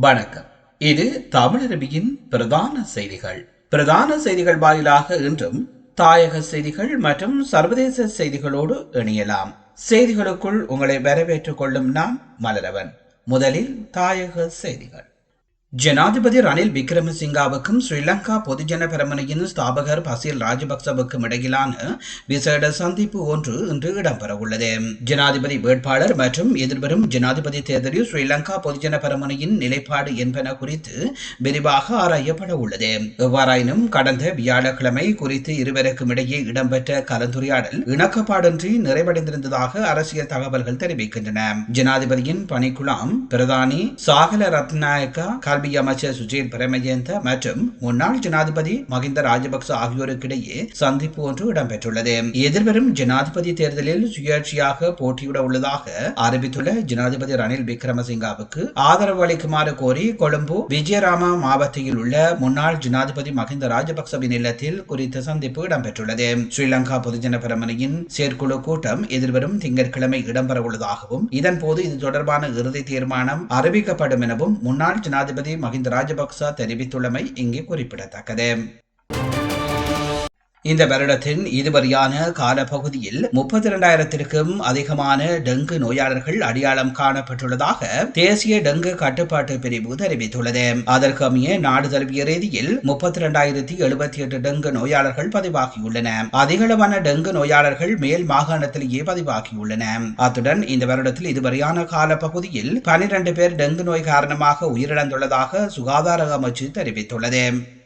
வணக்கம். இது தமிழரபியின் பிரதான செய்திகள். பிரதான செய்திகள் வாயிலாக இன்றும் தாயக செய்திகள் மற்றும் சர்வதேச செய்திகளோடு இணையலாம். செய்திகளுக்குள் உங்களை வரவேற்றுக் கொள்ளும் நான் மலரவன். முதலில் தாயக செய்திகள். ஜனாதிபதி ரணில் விக்ரமசிங்காவுக்கும் ஸ்ரீலங்கா பொதுஜன பெரமுனையின் ஸ்தாபகர் பசீல் ராஜபக்சவுக்கும் இடையிலான விசேட சந்திப்பு ஒன்று இன்று இடம்பெறவுள்ளது. ஜனாதிபதி வேட்பாளர் மற்றும் எதிர்வரும் ஜனாதிபதி தேர்தலில் ஸ்ரீலங்கா பொதுஜன பெரமுனையின் நிலைப்பாடு என்பன குறித்து விரிவாக ஆராயப்பட உள்ளது எவ்வாறாயினும் கடந்த வியாழக்கிழமை குறித்து இருவருக்கும் இடையே இடம்பெற்ற கலந்துரையாடல் இணக்கப்பாடின்றி நிறைவடைந்திருந்ததாக அரசியல் தகவல்கள் தெரிவிக்கின்றன. ஜனாதிபதியின் பணிக்குழாம் பிரதானி சாகல ரத்நாயக்கா கல்வி அமைச்சர் சுஜீர் பிரமஜேந்த மற்றும் முன்னாள் ஜனாதிபதி மஹிந்த ராஜபக்ச ஆகியோருக்கிடையே சந்திப்பு ஒன்று இடம்பெற்றுள்ளது. எதிர்வரும் ஜனாதிபதி தேர்தலில் சுயேட்சையாக போட்டியிட உள்ளதாக அறிவித்துள்ள ஜனாதிபதி ரணில் விக்ரமசிங்காவுக்கு ஆதரவு அளிக்குமாறு கோரி கொழும்பு விஜயராமா மாவட்டத்தில் உள்ள முன்னாள் ஜனாதிபதி மஹிந்த ராஜபக்சவின் இல்லத்தில் குறித்த சந்திப்பு இடம்பெற்றுள்ளது. ஸ்ரீலங்கா பொதுஜன பிரமணியின் செயற்குழு கூட்டம் எதிர்வரும் திங்கட்கிழமை இடம்பெறவுள்ளதாகவும் இதன்போது இது தொடர்பான இறுதி தீர்மானம் அறிவிக்கப்படும் எனவும் முன்னாள் ஜனாதிபதி மஹிந்த ராஜபக்ச தெரிவித்துள்ளமை இங்கே குறிப்பிடத்தக்கது. இந்த வருடத்தின் இதுவரையான காலப்பகுதியில் முப்பத்தி இரண்டாயிரத்திற்கும் அதிகமான டெங்கு நோயாளர்கள் அடையாளம் காணப்பட்டுள்ளதாக தேசிய டெங்கு கட்டுப்பாட்டு பிரிவு தெரிவித்துள்ளது. அதற்கமைய நாடு தழுவிய ரீதியில் முப்பத்தி இரண்டாயிரத்தி எழுபத்தி எட்டு டெங்கு நோயாளர்கள் பதிவாகியுள்ளன. அதிகளவான டெங்கு நோயாளர்கள் மேல் மாகாணத்திலேயே பதிவாகியுள்ளன. அத்துடன் இந்த வருடத்தில் இதுவரையான காலப்பகுதியில் பனிரெண்டு பேர் டெங்கு நோய் காரணமாக உயிரிழந்துள்ளதாக சுகாதார அமைச்சு தெரிவித்துள்ளது.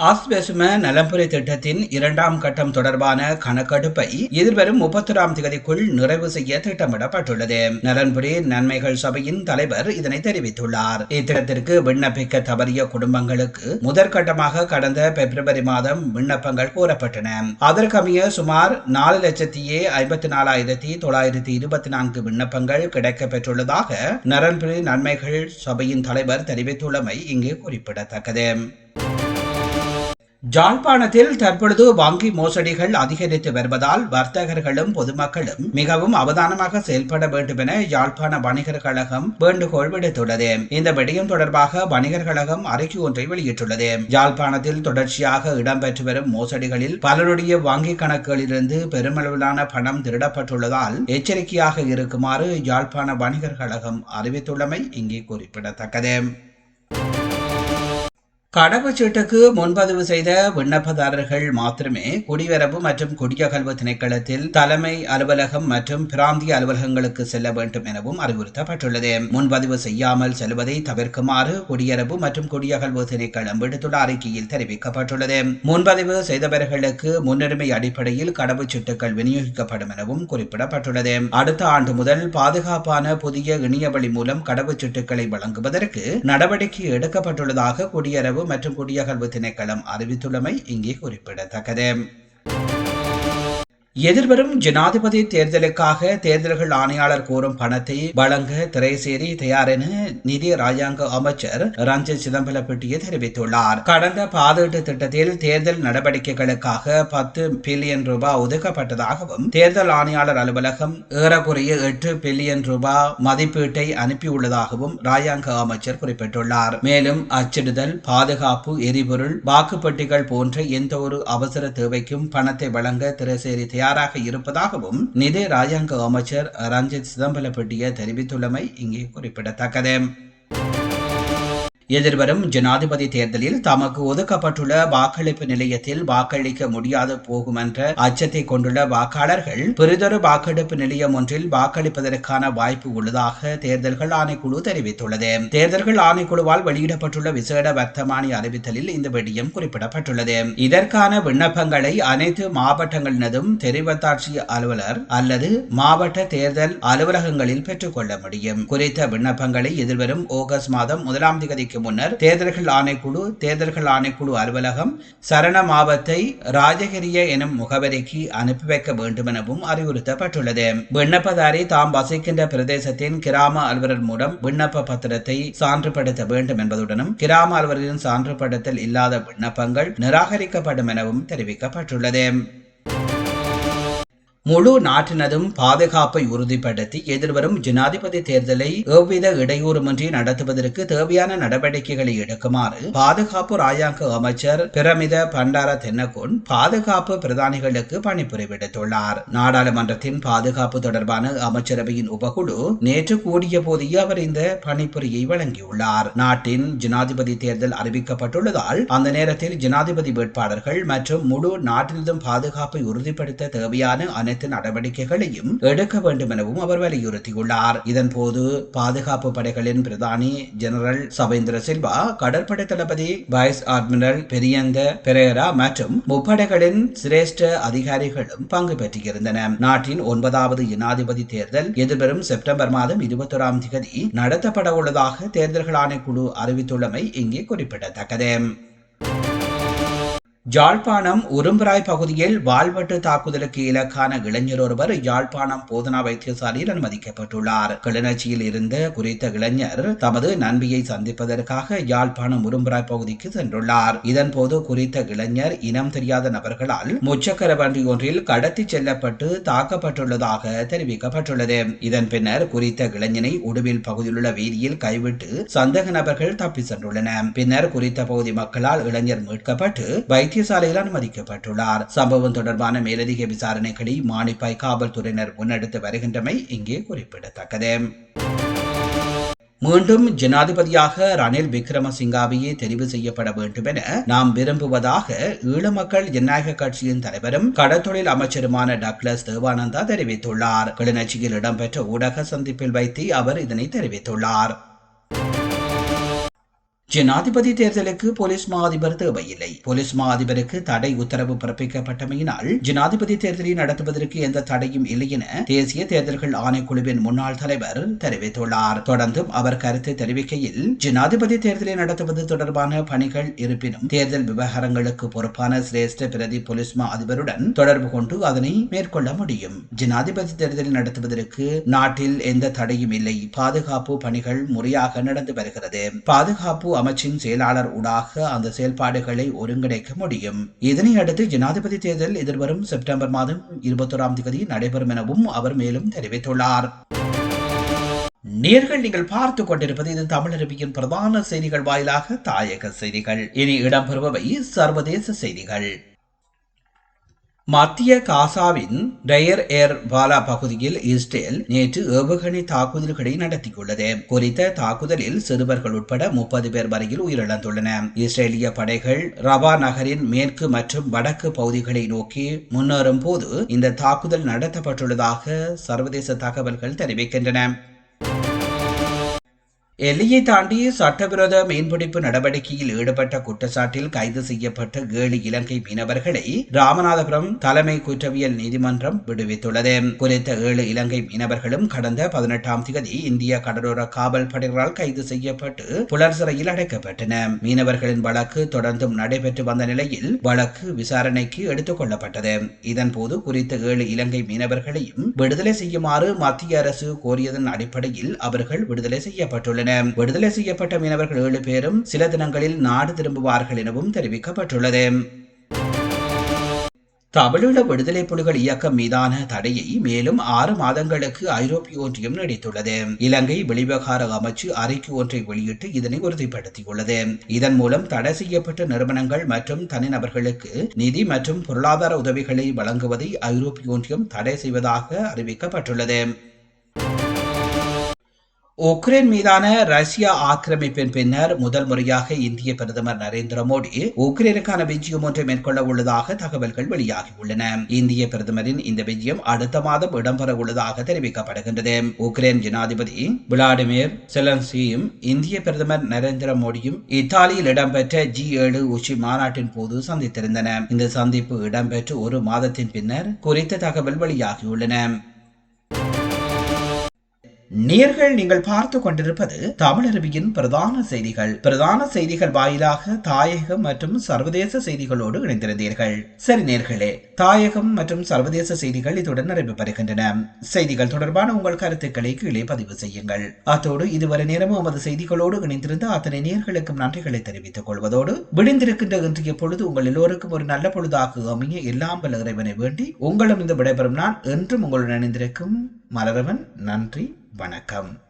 ஆஸ்பெசும நலம்புரை திட்டத்தின் இரண்டாம் கட்டம் தொடர்பான கணக்கெடுப்பை எதிர்வரும் முப்பத்தொராம் தேதிக்குள் நிறைவு செய்ய திட்டமிடப்பட்டுள்ளது. நலன்புரி நன்மைகள் சபையின் தலைவர் இதனை தெரிவித்துள்ளார். இத்திட்டத்திற்கு விண்ணப்பிக்க தவறிய குடும்பங்களுக்கு முதற்கட்டமாக கடந்த பிப்ரவரி மாதம் விண்ணப்பங்கள் கோரப்பட்டன. அதற்கமைய சுமார் நாலு லட்சத்தியே ஐம்பத்தி நாலாயிரத்தி தொள்ளாயிரத்தி இருபத்தி நான்கு விண்ணப்பங்கள் கிடைக்கப்பெற்றுள்ளதாக நலன்புரி நன்மைகள் சபையின் தலைவர் தெரிவித்துள்ளமை இங்கு குறிப்பிடத்தக்கது. ஜாழ்ப்பாணத்தில் தற்பொழுது வங்கி மோசடிகள் அதிகரித்து வருவதால் வர்த்தகர்களும் பொதுமக்களும் மிகவும் அவதானமாக செயல்பட வேண்டும் என யாழ்ப்பாண வணிகர் கழகம் வேண்டுகோள் விடுத்துள்ளது. இந்த விடயம் தொடர்பாக வணிகர் கழகம் அறிக்கை ஒன்றை வெளியிட்டுள்ளது. யாழ்ப்பாணத்தில் தொடர்ச்சியாக இடம்பெற்று வரும் மோசடிகளில் பலருடைய வங்கி கணக்குகளிலிருந்து பெருமளவிலான பணம் திருடப்பட்டுள்ளதால் எச்சரிக்கையாக இருக்குமாறு யாழ்ப்பாண வணிகர் கழகம் அறிவித்துள்ளமை இங்கே குறிப்பிடத்தக்கது. கடவுச்சீட்டுக்கு முன்பதிவு செய்த விண்ணப்பதாரர்கள் மாத்திரமே குடிவரவு மற்றும் குடியகல்வு திணைக்களத்தில் தலைமை அலுவலகம் மற்றும் பிராந்திய அலுவலகங்களுக்கு செல்ல வேண்டும் எனவும் அறிவுறுத்தப்பட்டுள்ளது. முன்பதிவு செய்யாமல் செல்வதை தவிர்க்குமாறு குடியரவு மற்றும் குடியகல்வு திணைக்களம் விடுத்துள்ள அறிக்கையில் தெரிவிக்கப்பட்டுள்ளது. முன்பதிவு செய்தவர்களுக்கு முன்னுரிமை அடிப்படையில் கடவுச்சீட்டுகள் விநியோகிக்கப்படும் எனவும் குறிப்பிடப்பட்டுள்ளது. அடுத்த ஆண்டு முதல் பாதுகாப்பான புதிய இணையவழி மூலம் கடவுச்சீட்டுகளை வழங்குவதற்கு நடவடிக்கை எடுக்கப்பட்டுள்ளதாக குடியரவு மற்றும் குடியகல்வு திணைக்களம் அறிவித்துள்ளமை இங்கே குறிப்பிடத்தக்கது. எதிர்வரும் ஜனாதிபதி தேர்தலுக்காக தேர்தல்கள் ஆணையாளர் கோரும் பணத்தை வழங்க திரைசேரி தயார் என நிதி ராஜாங்க அமைச்சர் ரஞ்சித் சிதம்பலப்பட்டியை தெரிவித்துள்ளார். கடந்த பாதீட்டு திட்டத்தில் தேர்தல் நடவடிக்கைகளுக்காக பத்து பில்லியன் ரூபாய் ஒதுக்கப்பட்டதாகவும் தேர்தல் ஆணையாளர் அலுவலகம் ஏறக்குறைய எட்டு பில்லியன் ரூபாய் மதிப்பீட்டை அனுப்பியுள்ளதாகவும் ராஜாங்க அமைச்சர் குறிப்பிட்டுள்ளார். மேலும் அச்சிடுதல் பாதுகாப்பு எரிபொருள் வாக்குப்பட்டிகள் போன்ற எந்த ஒரு அவசர தேவைக்கும் பணத்தை வழங்க திரைசேரி தயார் தயாராக இருப்பதாகவும் நிதி ராஜாங்க அமைச்சர் ரஞ்சித் சிதம்பலப்பட்டிய தெரிவித்துள்ளமை இங்கே குறிப்பிடத்தக்கது. எதிர்வரும் ஜனாதிபதி தேர்தலில் தமக்கு ஒதுக்கப்பட்டுள்ள வாக்களிப்பு நிலையத்தில் வாக்களிக்க முடியாது போகும் என்ற அச்சத்தை கொண்டுள்ள வாக்காளர்கள் பெரிதொரு வாக்கெடுப்பு நிலையம் ஒன்றில் வாக்களிப்பதற்கான வாய்ப்பு உள்ளதாக தேர்தல்கள் ஆணைக்குழு தெரிவித்துள்ளது. தேர்தல்கள் ஆணைக்குழுவால் வெளியிடப்பட்டுள்ள விசேட வர்த்தமானி அறிவித்தலில் இந்த விடயம் குறிப்பிடப்பட்டுள்ளது. இதற்கான விண்ணப்பங்களை அனைத்து மாவட்டங்களினதும் தெரிவத்தாட்சி அலுவலர் அல்லது மாவட்ட தேர்தல் அலுவலகங்களில் பெற்றுக்கொள்ள முடியும். குறித்த விண்ணப்பங்களை எதிர்வரும் ஆகஸ்ட் மாதம் முதலாம் தேதிக்கு தேதிக்கு முன்னர் தேர்தல்கள் ஆணைக்குழு தேர்தல்கள் ஆணைக்குழு அலுவலகம் சரண மாவத்தை ராஜகிரிய எனும் முகவரிக்கு அனுப்பி வைக்க வேண்டும் எனவும் அறிவுறுத்தப்பட்டுள்ளது. விண்ணப்பதாரி தாம் வசிக்கின்ற பிரதேசத்தின் கிராம அலுவலர் மூலம் விண்ணப்ப பத்திரத்தை சான்றுபடுத்த வேண்டும் என்பதுடனும் கிராம அலுவலரின் சான்றுபடுத்தல் இல்லாத விண்ணப்பங்கள் நிராகரிக்கப்படும் எனவும் தெரிவிக்கப்பட்டுள்ளது. முழு நாட்டினதும் பாதுகாப்பை உறுதிப்படுத்தி எதிர்வரும் ஜனாதிபதி தேர்தலை எவ்வித இடையூறுமின்றி நடத்துவதற்கு தேவையான நடவடிக்கைகளை எடுக்குமாறு பாதுகாப்பு ராயாங்க அமைச்சர் பிரமித பண்டார தென்னகோன் பாதுகாப்பு பிரதானிகளுக்கு பணிபுரி விடுத்துள்ளார். நாடாளுமன்றத்தின் பாதுகாப்பு தொடர்பான அமைச்சரவையின் உபகுழு நேற்று கூடிய போதே அவர் இந்த பணிபுரியை வழங்கியுள்ளார். நாட்டின் ஜனாதிபதி தேர்தல் அறிவிக்கப்பட்டுள்ளதால் அந்த நேரத்தில் ஜனாதிபதி வேட்பாளர்கள் மற்றும் முழு நாட்டினதும் பாதுகாப்பை உறுதிப்படுத்த தேவையான அனைத்து நடவடிக்கைகளையும் எடுக்க வேண்டும் எனவும் அவர் வலியுறுத்தியுள்ளார். இதன்போது பாதுகாப்பு படைகளின் பிரதானி ஜெனரல் சவேந்திர சில்வா கடற்படை தளபதி வைஸ் அட்மிரல் பெரியந்த பெரேரா மற்றும் முப்படைகளின் சிரேஷ்ட அதிகாரிகளும் பங்கு பெற்றிருந்தனர் நாட்டின் ஒன்பதாவது ஜனாதிபதி தேர்தல் எதிர்வரும் செப்டம்பர் மாதம் இருபத்தொராம் தேதி நடத்தப்பட உள்ளதாக தேர்தல்கள் ஆணைக்குழு அறிவித்துள்ளமை இங்கே குறிப்பிடத்தக்கது. யாழ்ப்பாணம் உரும்பராய் பகுதியில் வாழ்வெட்டு தாக்குதலுக்கு இலக்கான இளைஞர் ஒருவர் யாழ்ப்பாணம் போதனா வைத்தியசாலையில் அனுமதிக்கப்பட்டுள்ளார். கிளிநொச்சியில் இருந்த குறித்த இளைஞர் தமது நண்பியை சந்திப்பதற்காக யாழ்ப்பாணம் உரும்பராய் பகுதிக்கு சென்றுள்ளார். இதன்போது குறித்த இளைஞர் இனம் தெரியாத நபர்களால் முச்சக்கர வண்டி ஒன்றில் கடத்தி செல்லப்பட்டு தாக்கப்பட்டுள்ளதாக தெரிவிக்கப்பட்டுள்ளது. இதன் பின்னர் குறித்த இளைஞனை உடுவில் பகுதியிலுள்ள வீதியில் கைவிட்டு சந்தேக நபர்கள் தப்பி சென்றுள்ளனர். பின்னர் குறித்த பகுதி மக்களால் இளைஞர் மீட்கப்பட்டு வைத்திய வைத்தியசாலையில் அனுமதிக்கப்பட்டுள்ளார். சம்பவம் தொடர்பான மேலதிக விசாரணைகளை மானிப்பாய் காவல்துறையினர் முன்னெடுத்து வருகின்றமை இங்கே குறிப்பிடத்தக்கது. மீண்டும் ஜனாதிபதியாக ரணில் விக்ரமசிங்காவையே தெரிவு செய்யப்பட வேண்டும் என நாம் விரும்புவதாக ஈழ மக்கள் ஜனநாயக கட்சியின் தலைவரும் கடத்தொழில் அமைச்சருமான டக்ளஸ் தேவானந்தா தெரிவித்துள்ளார். கிளிநொச்சியில் இடம்பெற்ற ஊடக சந்திப்பில் வைத்து அவர் இதனை தெரிவித்துள்ளார். ஜனாதிபதி தேர்தலுக்கு போலீஸ் மா அதிபர் தேவையில்லை. போலீஸ் மா அதிபருக்கு தடை உத்தரவு பிறப்பிக்கப்பட்டமையினால் ஜனாதிபதி தேர்தலை நடத்துவதற்கு எந்த தடையும் இல்லை என தேசிய தேர்தல்கள் ஆணைக்குழுவின் முன்னாள் தலைவர் தெரிவித்துள்ளார். தொடர்ந்தும் அவர் கருத்து தெரிவிக்கையில் ஜனாதிபதி தேர்தலை நடத்துவது தொடர்பான பணிகள் இருப்பினும் தேர்தல் விவகாரங்களுக்கு பொறுப்பான சிரேஷ்ட பிரதி போலீஸ் மா அதிபருடன் தொடர்பு கொண்டு அதனை மேற்கொள்ள முடியும். ஜனாதிபதி தேர்தலை நடத்துவதற்கு நாட்டில் எந்த தடையும் இல்லை. பாதுகாப்பு பணிகள் முறையாக நடந்து வருகிறது. பாதுகாப்பு அமைச்சின் செயலாளர் ஊடாக அந்த செயல்பாடுகளை ஒருங்கிணைக்க முடியும். இதனை அடுத்து ஜனாதிபதி தேர்தல் எதிர்வரும் செப்டம்பர் மாதம் இருபத்தோராம் தேதி நடைபெறும் எனவும் அவர் மேலும் தெரிவித்துள்ளார். நேர்கள் நீங்கள் பார்த்து கொண்டிருப்பது இது தமிழருவியின் பிரதான செய்திகள் வாயிலாக தாயக செய்திகள். இனி இடம்பெறுபவை சர்வதேச செய்திகள். மத்திய காசாவின் டயர் ஏர் பாலா பகுதியில் இஸ்ரேல் நேற்று ஏவுகணை தாக்குதல்களை நடத்தியுள்ளது. குறித்த தாக்குதலில் சிறுவர்கள் உட்பட முப்பது பேர் வரையில் உயிரிழந்துள்ளன. இஸ்ரேலிய படைகள் ரவா நகரின் மேற்கு மற்றும் வடக்கு பகுதிகளை நோக்கி முன்னேறும் போது இந்த தாக்குதல் நடத்தப்பட்டுள்ளதாக சர்வதேச தகவல்கள் தெரிவிக்கின்றன. எல்லையை தாண்டி சட்டவிரோத மீன்பிடிப்பு நடவடிக்கையில் ஈடுபட்ட குற்றச்சாட்டில் கைது செய்யப்பட்ட ஏழு இலங்கை மீனவர்களை ராமநாதபுரம் தலைமை குற்றவியல் நீதிமன்றம் விடுவித்துள்ளது. குறித்த ஏழு இலங்கை மீனவர்களும் கடந்த பதினெட்டாம் தேதி இந்திய கடலோர காவல் படைகளால் கைது செய்யப்பட்டு புலர் சிறையில் அடைக்கப்பட்டன. மீனவர்களின் வழக்கு தொடர்ந்தும் நடைபெற்று வந்த நிலையில் வழக்கு விசாரணைக்கு எடுத்துக் கொள்ளப்பட்டது. இதன்போது குறித்த ஏழு இலங்கை மீனவர்களையும் விடுதலை செய்யுமாறு மத்திய அரசு கோரியதன் அடிப்படையில் அவர்கள் விடுதலை செய்யப்பட்டுள்ளனர். உள்ளன விடுதலை செய்யப்பட்ட மீனவர்கள் ஏழு பேரும் சில தினங்களில் நாடு திரும்புவார்கள் எனவும் தெரிவிக்கப்பட்டுள்ளது. தமிழீழ விடுதலை புலிகள் இயக்கம் மீதான தடையை மேலும் ஆறு மாதங்களுக்கு ஐரோப்பிய ஒன்றியம் நீடித்துள்ளது. இலங்கை வெளிவிவகார அமைச்சு அறிக்கை ஒன்றை வெளியிட்டு இதனை உறுதிப்படுத்தியுள்ளது. இதன் மூலம் தடை செய்யப்பட்ட நிறுவனங்கள் மற்றும் தனிநபர்களுக்கு நிதி மற்றும் பொருளாதார உதவிகளை வழங்குவதை ஐரோப்பிய ஒன்றியம் தடை செய்வதாக அறிவிக்கப்பட்டுள்ளது. உக்ரைன் மீதான ரஷ்யா ஆக்கிரமிப்பின் பின்னர் முதல் முறையாக இந்திய பிரதமர் நரேந்திர மோடி உக்ரைனுக்கான விஜயம் ஒன்றை மேற்கொள்ள உள்ளதாக தகவல்கள் வெளியாகியுள்ளன இந்திய பிரதமரின் இந்த விஜயம் அடுத்த மாதம் இடம்பெற உள்ளதாக தெரிவிக்கப்படுகின்றது. உக்ரைன் ஜனாதிபதி விளாடிமிர் செலன்சியும் இந்திய பிரதமர் நரேந்திர மோடியும் இத்தாலியில் இடம்பெற்ற ஜி ஏழு உச்சி மாநாட்டின் போது சந்தித்திருந்தன இந்த சந்திப்பு இடம்பெற்று ஒரு மாதத்தின் பின்னர் குறித்த தகவல் வெளியாகியுள்ளன நேர்கள் நீங்கள் பார்த்து கொண்டிருப்பது தமிழருவியின் பிரதான செய்திகள். பிரதான செய்திகள் வாயிலாக தாயகம் மற்றும் சர்வதேச செய்திகளோடு இணைந்திருந்தீர்கள். சரி நேர்களே தாயகம் மற்றும் சர்வதேச செய்திகள் இதுடன் நிறைவு பெறுகின்றன. செய்திகள் தொடர்பான உங்கள் கருத்துக்களை கீழே பதிவு செய்யுங்கள். அத்தோடு இதுவரை நேரமும் உமது செய்திகளோடு இணைந்திருந்த அத்தனை நேர்களுக்கும் நன்றிகளை தெரிவித்துக் கொள்வதோடு விடிந்திருக்கின்ற இன்றைய பொழுது உங்கள் எல்லோருக்கும் ஒரு நல்ல பொழுதாக அமைய எல்லாம் பல இறைவனை வேண்டி உங்களும் இந்த விடைபெறும் நான் என்றும் உங்களுடன் இணைந்திருக்கும் மலரவன். நன்றி. வணக்கம்.